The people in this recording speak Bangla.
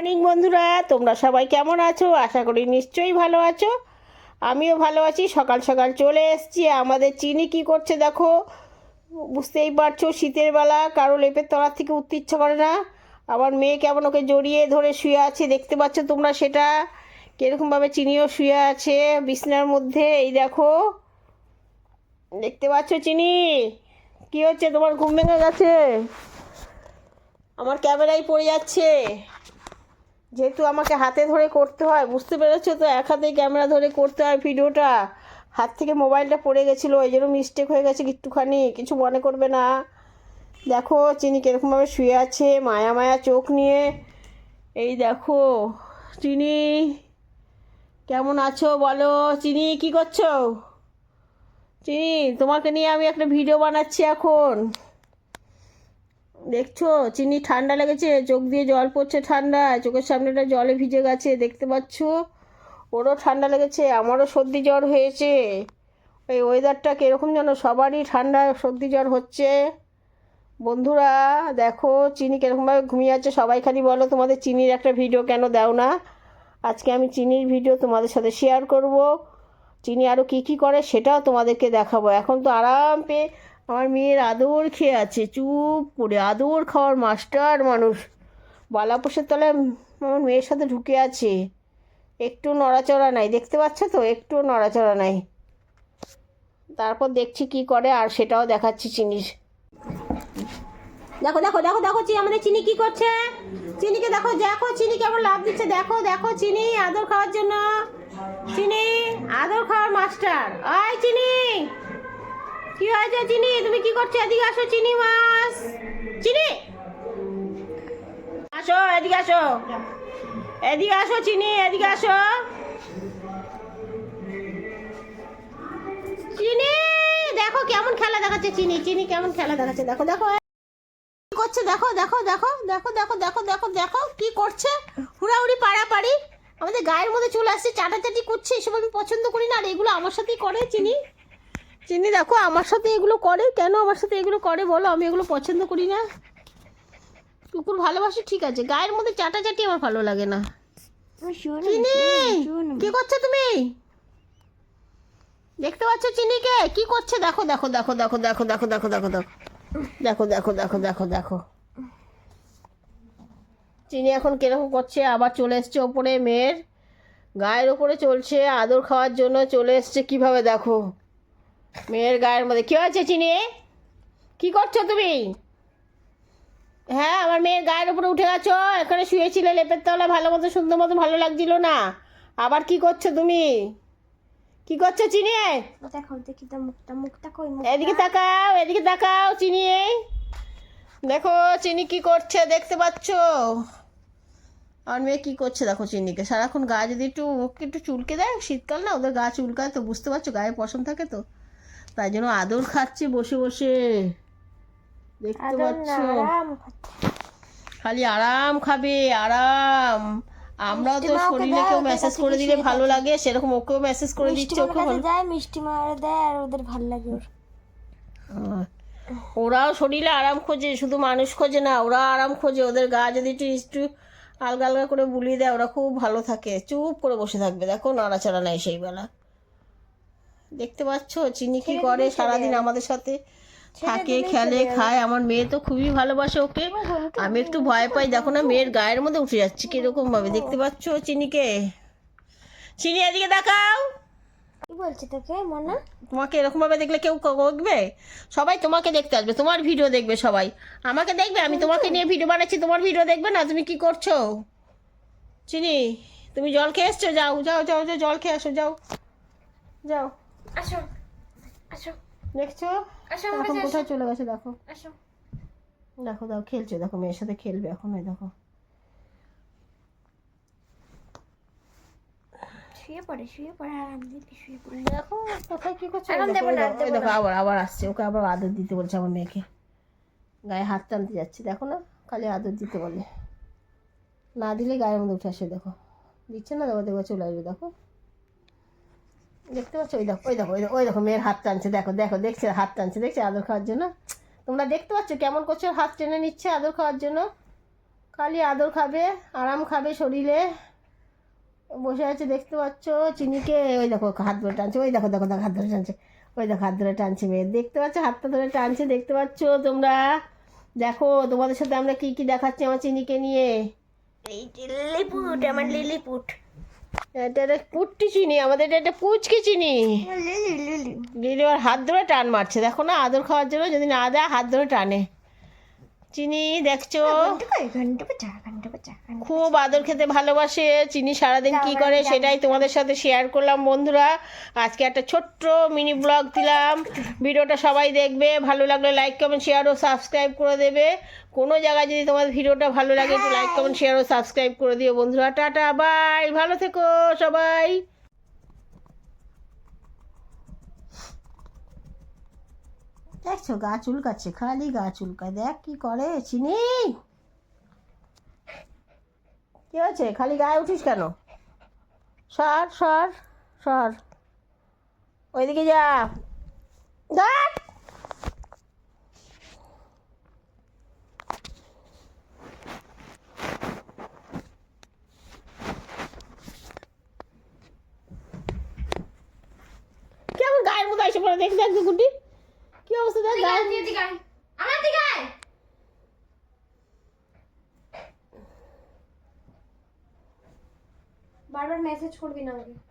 মর্নিং বন্ধুরা, তোমরা সবাই কেমন আছো? আশা করি নিশ্চয়ই ভালো আছো। আমিও ভালো আছি। সকাল সকাল চলে এসেছি। আমাদের চিনি কি করছে দেখো? বুঝতেই পারছ, শীতের বেলা কারও লেপের তলার থেকে উঠতে ইচ্ছা করে না। আবার মেয়ে কেমন ওকে জড়িয়ে ধরে শুয়ে আছে, দেখতে পাচ্ছ তোমরা সেটা? কীরকমভাবে চিনিও শুয়ে আছে বিছনার মধ্যে, এই দেখো। দেখতে পাচ্ছ চিনি? কি হচ্ছে? তোমার ঘুম ভেঙে গেছে? আমার ক্যামেরায় পড়ে যাচ্ছে। যেহেতু আমাকে হাতে ধরে করতে হয়, বুঝতে পেরেছ তো? এক হাতে ক্যামেরা ধরে করতে হয় ভিডিওটা। হাত থেকে মোবাইলটা পড়ে গেছিল ওই জন্য মিস্টেক হয়ে গেছে একটুখানি, কিছু মনে করবে না। দেখো, চিনি কীরকমভাবে শুয়ে আছে, মায়া মায়া চোখ নিয়ে। এই দেখো, চিনি, কেমন আছো বলো? চিনি, কি করছ? চিনি, তোমাকে নিয়ে আমি একটা ভিডিও বানাচ্ছি এখন। দেখছ? চিনি ঠান্ডা লেগেছে, চোখ দিয়ে জল পড়ছে ঠান্ডা চোখের সামনেটা জলে ভিজে গেছে, দেখতে পাচ্ছ? ওরও ঠান্ডা লেগেছে, আমারও সর্দি জ্বর হয়েছে। ওই ওয়েদারটা কীরকম যেন, সবারই ঠান্ডা সর্দি জ্বর হচ্ছে। বন্ধুরা, দেখো, চিনি কীরকমভাবে ঘুমিয়ে আছে, সবাই খালি বলো তোমাদের চিনির একটা ভিডিও কেন দাও না? আজকে আমি চিনির ভিডিও তোমাদের সাথে শেয়ার করব। চিনি আরও কী কী করে, সেটাও তোমাদেরকে দেখাবো। এখন তো আরাম পেয়ে আমার মেয়ের আদর খেয়ে আছে, চুপ করে আদর খাওয়ার মাস্টার মানুষ। বালাপোষের তলায় আমার মেয়ের সাথে ঢুকে আছে। একটু নড়াচড়া নাই, দেখতে পাচ্ছ তো? একটু নড়াচড়া নাই। তারপর দেখছি কি করে, আর সেটাও দেখাচ্ছি চিনির। দেখো দেখো দেখো দেখো চিনি, আমাদের চিনি কি করছে? চিনিকে দেখো দেখো চিনি কেমন লাভ দিচ্ছে। দেখো দেখো চিনি, আদর খাওয়ার জন্য। চিনি, আদর খাওয়ার মাস্টার। আয় চিনি! কি হয়েছে, চিনি? তুমি কি করছ? এদিকে আসো, চিনি মাছ। চিনি? আসো, এদিকে আসো। এদিকে আসো, চিনি, এদিকে আসো। চিনি, দেখো কেমন খেলা দেখাচ্ছে চিনি চিনি কেমন খেলা দেখাচ্ছে। দেখো দেখো। কি করছে? দেখো দেখো দেখো দেখো দেখো দেখো দেখো দেখো কি করছে? হুড়াহুড়ি, পাড়াপাড়ি। আমাদের গায়ের মধ্যে চলে আসছে, চাটাচাটি করছে, এসব আমি পছন্দ করি না, আর এগুলো আমার সাথেই করে চিনি। চিনি দেখো আমার সাথে এগুলো করে কেন আমার সাথে এগুলো করে বলো আমি এগুলো পছন্দ করি না কুকুর ভালোবাসি ঠিক আছে গায়ের মধ্যে চাটাচাটি আমার ভালো লাগে না চিনি কি করছ তুমি দেখতে পাচ্ছ চিনিকে কি করছে দেখো দেখো দেখো দেখো দেখো দেখো দেখো দেখো দেখো দেখো দেখো দেখো দেখো দেখো চিনি এখন কীরকম করছে আবার চলে এসছে ওপরে মেয়ের গায়ের ওপরে চলছে আদর খাওয়ার জন্য চলে এসছে কীভাবে দেখো মেয়ের গায়ের মধ্যে। কি হয়েছে চিনি? কি করছ তুমি? হ্যাঁ আমার মেয়ের গায়ের উপরে উঠে গেছো। এখানে শুয়েছিলে লেপের তলায় ভালো মতো সুন্দর মতো ভালো লাগছিল না। আবার কি করছ তুমি? কি করছ চিনি? দেখো দেখি তো মুখটা মুখটা কই এদিকে তাকাও এদিকে তাকাও চিনি। দেখো চিনি কি করছে দেখতে পাচ্ছ? আমার মেয়ে কি করছে দেখো চিনিকে। সারাক্ষণ গা যদি একটু ওকে একটু চুলকে দেয় শীতকাল না ওদের গা চুলকায় তো বুঝতে পারছ গায়ে পশম থাকে তো। তাই জন্য আদর খাচ্ছে বসে বসে। দেখতে পাচ্ছ? খালি আরাম খাবে আরাম। আমরাও তো শরীরে কেউ মেসেজ করে দিলে ভালো লাগে সেরকম ওকেও মেসেজ করে দিচ্ছে ওকে ভালো যায় মিষ্টি মারে দেয় আর ওদের ভালো লাগে ওরাও শরীরে আরাম খোঁজে শুধু মানুষ খোঁজে না ওরা আরাম খোঁজে। ওদের গা যদি একটু একটু আলগা আলগা করে বুলিয়ে দেয় ওরা খুব ভালো থাকে। চুপ করে বসে থাকবে দেখো নাড়াচাড়া নেই সেই বেলা। দেখতে পাচ্ছ চিনি কি করে সারাদিন আমাদের সাথে থাকে খেলে খায়। আমার মেয়ে তো খুবই ভালোবাসে ওকে। আমি একটু ভয় পাই দেখো না মেয়ের গায়ের মধ্যে উঠে যাচ্ছে কীরকম ভাবে। দেখতে পাচ্ছ চিনিকে? চিনি এদিকে দেখাও। কি বলছে তোকে মনা? তোমাকে এরকম ভাবে দেখলে কেউ দেখবে সবাই তোমাকে দেখতে আসবে তোমার ভিডিও দেখবে সবাই। আমাকে দেখবে আমি তোমাকে নিয়ে ভিডিও বানাচ্ছি তোমার ভিডিও দেখবে না তুমি কি করছ? চিনি তুমি জল খেয়ে এসছো? যাও যাও যাও যাও জল খেয়ে আসো যাও। যাও। আসো আসো। দেখছ? এখন কোথায় চলে গেছে দেখো। আসো। দেখো দেখো খেলছে দেখো মেয়ের সাথে খেলবে এখন এই দেখো। শুয়ে পড়ে শুয়ে পড়ে আরাম দিবি শুয়ে পড়ে। দেখো কোথায় কি করছে? দেবো না, দেখো আবার আবার আসছে। ওকে আবার আদর দিতে বলছে আমার মেয়েকে। গায়ে হাত টানতে যাচ্ছে দেখো না? খালি আদর দিতে বলে। না দিলে গায়ের মধ্যে উঠে আসে দেখো। দিচ্ছে না দেখো দেখো চলে আসবে দেখো। দেখতে পাচ্ছ? ওই দেখো ওই দেখো ওই দেখো ওই দেখো মেয়ের হাত টানছে। দেখো দেখো, দেখছে, হাত টানছে, দেখছে আদর খাওয়ার জন্য। তোমরা দেখতে পাচ্ছ কেমন করছ? হাত টেনে নিচ্ছে আদর খাওয়ার জন্য। খালি আদর খাবে, আরাম খাবে শরীরে। বসে আছে, দেখতে পাচ্ছ? চিনিকে ওই দেখো, হাত ধরে টানছে। ওই দেখো দেখো দেখো, হাত ধরে টানছে। ওই দেখো, হাত ধরে টানছে মেয়ে। দেখতে পাচ্ছ? হাতটা ধরে টানছে, দেখতে পাচ্ছ তোমরা? দেখো, তোমাদের সাথে আমরা কি কি দেখাচ্ছি আমার চিনিকে নিয়ে? লিলিপুট, আমার লিলিপুট। এটা একটা কুট্টি চিনি, আমাদের এটা একটা পুচকি চিনি। লিলি ওর হাত ধরে টান মারছে। দেখো না, আদর খাওয়ার জন্য যদি না দেয়, হাত ধরে টানে। চিনি দেখছ? খুব আদর খেতে ভালোবাসে চিনি সারাদিন কি করে সেটাই তোমাদের সাথে শেয়ার করলাম বন্ধুরা। আজকে একটা ছোট্ট মিনি ব্লগ দিলাম। ভিডিওটা সবাই দেখবে ভালো লাগলে লাইক কমেন্ট শেয়ার ও সাবস্ক্রাইব করে দেবে। কোনো জায়গায় যদি তোমাদের ভিডিওটা ভালো লাগে একটু লাইক কমেন্ট শেয়ার ও সাবস্ক্রাইব করে দিও বন্ধুরা। টাটা বাই ভালো থেকো সবাই। দেখছ গা চুলকাচ্ছে খালি গা চুলকায়। দেখ কি করে চিনি। হয়েছে খালি গায়ে উঠিস কেন? সর সর সর। ওইদিকে যা। দেখ কেমন গায়ের মতো এসে পড়ে দেখি দেখ গুটি কি অবস্থা দেখ গায়ের আমার দিকে আয়। বারবার মেসেজ করবি না আমাকে।